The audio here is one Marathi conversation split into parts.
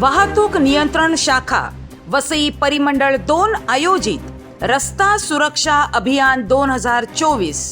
वाहतूक नियंत्रण शाखा वसई परिमंडळ दोन आयोजित रस्ता सुरक्षा अभियान दोन हजार चोवीस.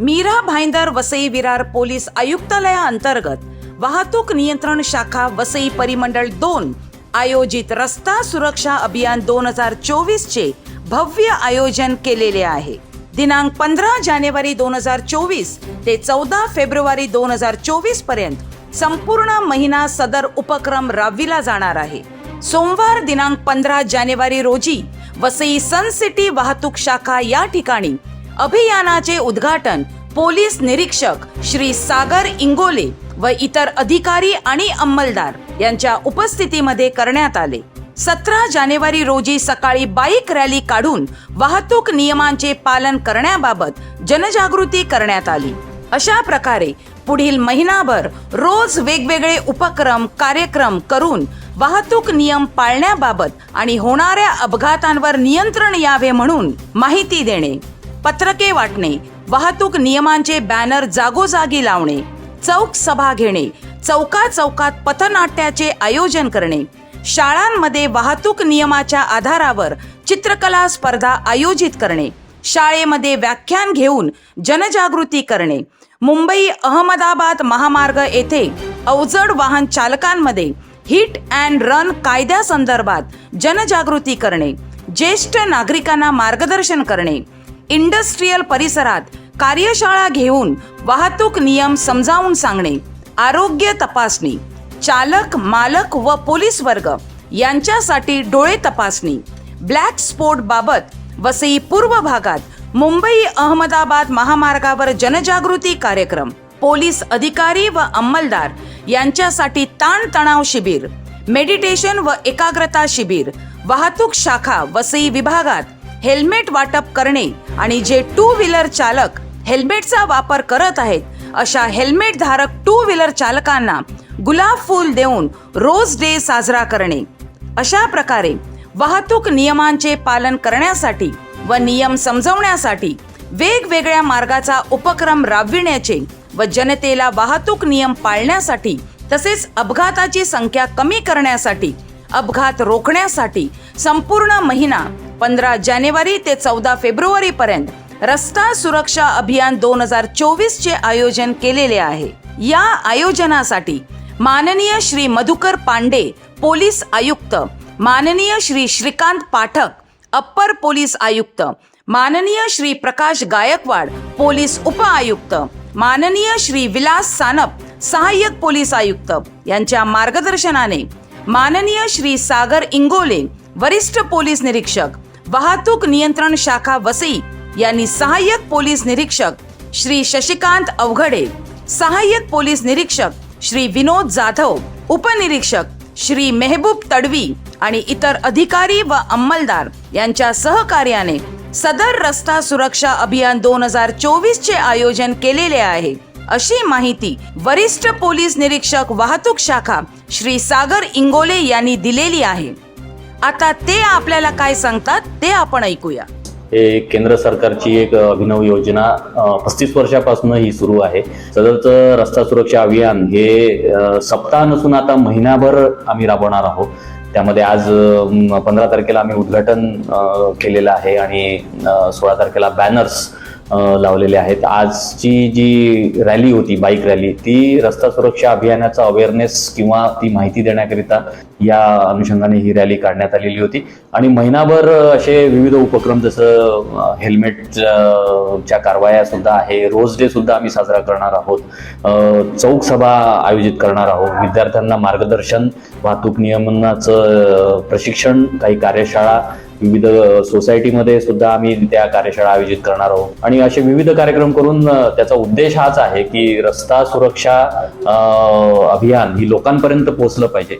मीरा भाईंदर वसई विरार पोलीस आयुक्तालयाअंतर्गत वाहतूक नियंत्रण शाखा वसई परिमंडळ दोन आयोजित रस्ता सुरक्षा अभियान दोन हजार चोवीस चे भव्य आयोजन केलेले आहे. दिनांक पंधरा जानेवारी दोन हजार चोवीस ते चौदा फेब्रुवारी दोन हजार चोवीसपर्यंत संपूर्ण महिना सदर उपक्रम राबविला जाणार आहे. सोमवार दिनांक पंधरा जानेवारी रोजी वसई सन सिटी वाहतूक शाखा या ठिकाणी अभियानाचे उद्घाटन पोलीस निरीक्षक श्री सागर इंगोले व इतर अधिकारी आणि अंमलदार यांच्या उपस्थितीमध्ये करण्यात आले. सतरा जानेवारी रोजी सकाळी बाईक रॅली काढून वाहतूक नियमांचे पालन करण्याबाबत जनजागृती करण्यात आली. अशा प्रकारे पुढील महिनाभर रोज वेगवेगळे उपक्रम कार्यक्रम करून वाहतूक नियम पाळण्याबाबत आणि होणाऱ्या अपघातांवर नियंत्रण यावे म्हणून माहिती देणे. पत्रके वाटणे वाहतूक नियमांचे बॅनर जागोजागी लावणे चौक सभा घेणे चौका चौकात पथनाट्याचे आयोजन करणे. शाळांमध्ये वाहतूक नियमाच्या आधारावर चित्रकला स्पर्धा आयोजित करणे. शाळेमध्ये व्याख्यान घेऊन जनजागृती करणे. मुंबई अहमदाबाद महामार्ग येथे अवजड वाहन चालकांमध्ये हिट अँड रन कायद्यासंदर्भात जनजागृती करणे. ज्येष्ठ नागरिकांना मार्गदर्शन करणे. इंडस्ट्रीयल परिसरात कार्यशाळा घेऊन वाहतूक नियम समजावून सांगणे. आरोग्य तपासणी. चालक मालक व पोलीस वर्ग यांच्यासाठी डोळे तपासणी. ब्लॅक स्पॉट बाबत वसई पूर्व भागात मुंबई अहमदाबाद महामार्गावर जनजागृती कार्यक्रम. पोलीस अधिकारी व अंमलदार यांच्यासाठी ताणतणाव शिबिर मेडिटेशन व एकाग्रता शिबिर वाहतूक शाखा वसई विभागात हेल्मेट वाटप करणे आणि जे टू व्हीलर चालक हेल्मेटचा वापर करत आहेत अशा हेल्मेट धारक टू व्हीलर चालकांना गुलाब फूल देऊन रोज डे साजरा करणे. अशा प्रकारे वाहतूक नियमांचे पालन करण्यासाठी व नियम समजवण्यासाठी वेगवेगळ्या मार्गाचा उपक्रम राबविण्याचे व जनतेला वाहतूक नियम पाळण्यासाठी तसेच अपघाताची संख्या कमी करण्यासाठी अपघात रोखण्यासाठी संपूर्ण महिना पंधरा जानेवारी ते चौदा फेब्रुवारी पर्यंत रस्ता सुरक्षा अभियान दोन हजार चोवीस चे आयोजन केलेले आहे. या आयोजनासाठी माननीय श्री मधुकर पांडे पोलीस आयुक्त माननीय श्री श्रीकांत पाठक अप्पर पोलीस आयुक्त. माननीय श्री प्रकाश गायकवाड पोलीस उप आयुक्त. माननीय श्री विलास सानप सहाय्यक पोलीस आयुक्त यांच्या मार्गदर्शनाने. माननीय श्री सागर इंगोले वरिष्ठ पोलीस निरीक्षक. वाहतूक नियंत्रण शाखा वसई यांनी सहाय्यक पोलीस निरीक्षक श्री शशिकांत अवघडे सहाय्यक पोलीस निरीक्षक श्री विनोद जाधव उपनिरीक्षक श्री मेहबूब तडवी आणि इतर अधिकारी व अंमलदार यांच्या सहकार्याने सदर रस्ता सुरक्षा अभियान दोन हजार चोवीस चे आयोजन केलेले आहे. अशी माहिती वरिष्ठ पोलीस निरीक्षक वाहतूक शाखा श्री सागर इंगोले यांनी दिलेली आहे. आता ते आपल्याला काय सांगतात ते आपण ऐकूया. हे केंद्र सरकारची एक अभिनव योजना पस्तीस वर्षापासून ही सुरू आहे. सदरचं रस्ता सुरक्षा अभियान हे सप्ताह नसून आता महिनाभर आम्ही राबवणार आहोत. त्यामध्ये आज पंधरा तारखेला आम्ही उद्घाटन केलेलं आहे आणि सोळा तारखेला बॅनर्स लावलेले आहेत. आजची जी रॅली होती बाईक रॅली ती रस्ता सुरक्षा अभियानाचा अवेअरनेस किंवा ती माहिती देण्याकरिता या अनुषंगाने ही रॅली काढण्यात आलेली होती. आणि महिनाभर असे विविध उपक्रम जसं हेल्मेट च्या कारवाया सुद्धा आहे. रोज डे सुद्धा आम्ही साजरा करणार आहोत. चौक सभा आयोजित करणार आहोत. विद्यार्थ्यांना मार्गदर्शन वाहतूक नियमनाचं प्रशिक्षण काही कार्यशाळा विविध सोसायटीमध्ये सुद्धा आम्ही त्या कार्यशाळा आयोजित करणार आहोत. आणि असे विविध कार्यक्रम करून त्याचा उद्देश हाच आहे की रस्ता सुरक्षा अभियान ही लोकांपर्यंत पोहोचलं पाहिजे.